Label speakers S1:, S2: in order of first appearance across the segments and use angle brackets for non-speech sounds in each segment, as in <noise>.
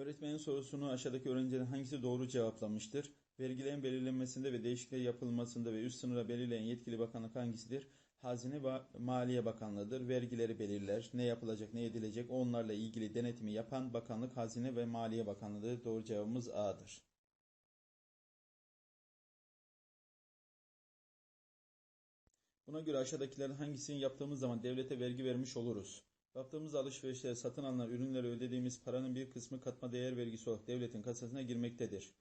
S1: Öğretmenin sorusunu aşağıdaki öğrencilerin hangisi doğru cevaplamıştır? Vergilerin belirlenmesinde ve değişikliğe yapılmasında ve üst sınıra belirleyen yetkili bakanlık hangisidir? Hazine ve Maliye Bakanlığı'dır. Vergileri belirler. Ne yapılacak, ne edilecek onlarla ilgili denetimi yapan bakanlık Hazine ve Maliye Bakanlığı'dır. Doğru cevabımız A'dır. Buna göre aşağıdakilerden hangisini yaptığımız zaman devlete vergi vermiş oluruz? Yaptığımız alışverişte satın alınan ürünlere ödediğimiz paranın bir kısmı katma değer vergisi olarak devletin kasasına girmektedir.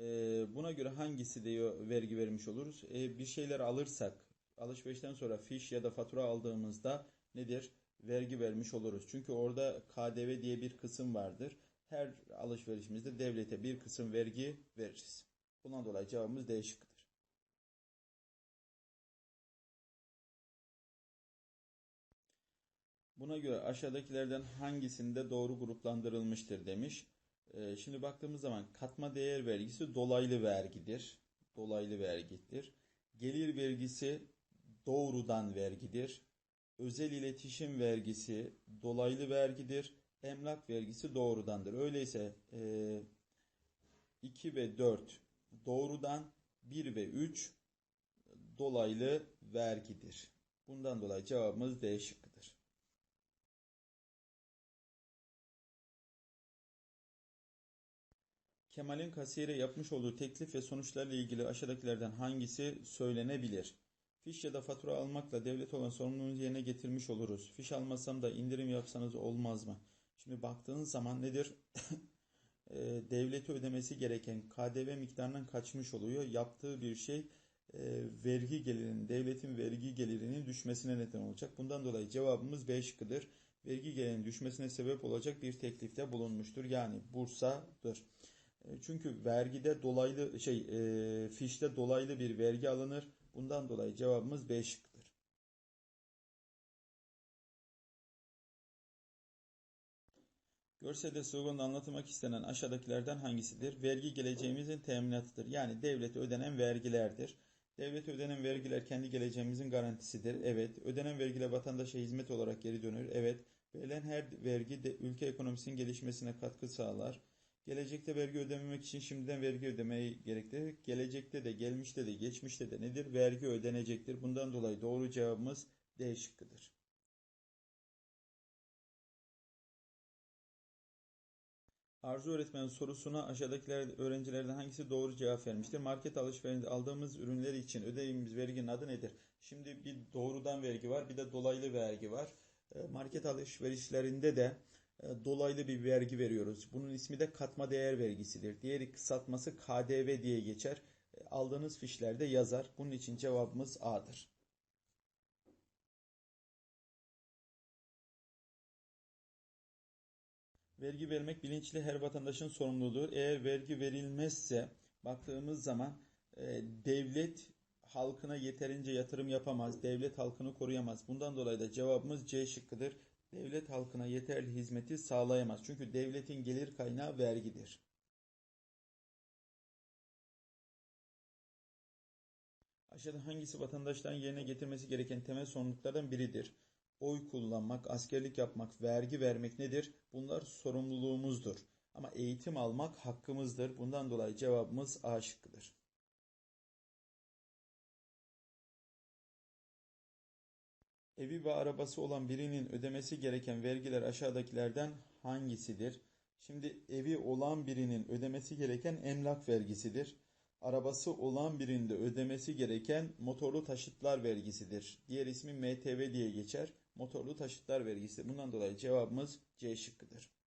S1: Ee, buna göre hangisi diyor vergi vermiş oluruz? Ee, bir şeyler alırsak alışverişten sonra fiş ya da fatura aldığımızda nedir? Vergi vermiş oluruz. Çünkü orada KDV diye bir kısım vardır. Her alışverişimizde devlete bir kısım vergi veririz. Bundan dolayı cevabımız D şıkkıdır. Buna göre aşağıdakilerden hangisinde doğru gruplandırılmıştır demiş. Ee, şimdi baktığımız zaman katma değer vergisi dolaylı vergidir. Dolaylı vergidir. Gelir vergisi doğrudan vergidir. Özel iletişim vergisi dolaylı vergidir. Emlak vergisi doğrudandır. Öyleyse e, 2 ve 4 doğrudan 1 ve 3 dolaylı vergidir. Bundan dolayı cevabımız D şıkkıdır. Kemal'in kasiyere yapmış olduğu teklif ve sonuçlarla ilgili aşağıdakilerden hangisi söylenebilir? Fiş ya da fatura almakla devlet olan sorumluluğunuzu yerine getirmiş oluruz. Fiş almasam da indirim yapsanız olmaz mı? Şimdi baktığınız zaman nedir? <laughs> e, devleti ödemesi gereken KDV miktarından kaçmış oluyor. Yaptığı bir şey e, vergi gelirinin, devletin vergi gelirinin düşmesine neden olacak. Bundan dolayı cevabımız B şıkkıdır. Vergi gelirinin düşmesine sebep olacak bir teklifte bulunmuştur. Yani Bursa'dır. E, çünkü vergide dolaylı şey e, fişte dolaylı bir vergi alınır. Bundan dolayı cevabımız B şıkkıdır. Görselde sloganı anlatılmak istenen aşağıdakilerden hangisidir? Vergi geleceğimizin teminatıdır. Yani devlete ödenen vergilerdir. Devlete ödenen vergiler kendi geleceğimizin garantisidir. Evet. Ödenen vergiler vatandaşa hizmet olarak geri dönür. Evet. Verilen her vergi de ülke ekonomisinin gelişmesine katkı sağlar. Gelecekte vergi ödememek için şimdiden vergi ödemeyi gerektirir. Gelecekte de, gelmişte de, geçmişte de nedir? Vergi ödenecektir. Bundan dolayı doğru cevabımız D şıkkıdır. Arzu öğretmenin sorusuna aşağıdakiler öğrencilerden hangisi doğru cevap vermiştir? Market alışverişinde aldığımız ürünler için ödediğimiz verginin adı nedir? Şimdi bir doğrudan vergi var, bir de dolaylı vergi var. Ee, market alışverişlerinde de dolaylı bir vergi veriyoruz. Bunun ismi de katma değer vergisidir. Diğeri kısaltması KDV diye geçer. E, aldığınız fişlerde yazar. Bunun için cevabımız A'dır. Vergi vermek bilinçli her vatandaşın sorumluluğudur. Eğer vergi verilmezse baktığımız zaman e, devlet halkına yeterince yatırım yapamaz. Devlet halkını koruyamaz. Bundan dolayı da cevabımız C şıkkıdır devlet halkına yeterli hizmeti sağlayamaz. Çünkü devletin gelir kaynağı vergidir. Aşağıda hangisi vatandaşların yerine getirmesi gereken temel sorumluluklardan biridir? Oy kullanmak, askerlik yapmak, vergi vermek nedir? Bunlar sorumluluğumuzdur. Ama eğitim almak hakkımızdır. Bundan dolayı cevabımız A şıkkıdır. Evi ve arabası olan birinin ödemesi gereken vergiler aşağıdakilerden hangisidir? Şimdi evi olan birinin ödemesi gereken emlak vergisidir. Arabası olan birinin de ödemesi gereken motorlu taşıtlar vergisidir. Diğer ismi MTV diye geçer. Motorlu taşıtlar vergisi. Bundan dolayı cevabımız C şıkkıdır.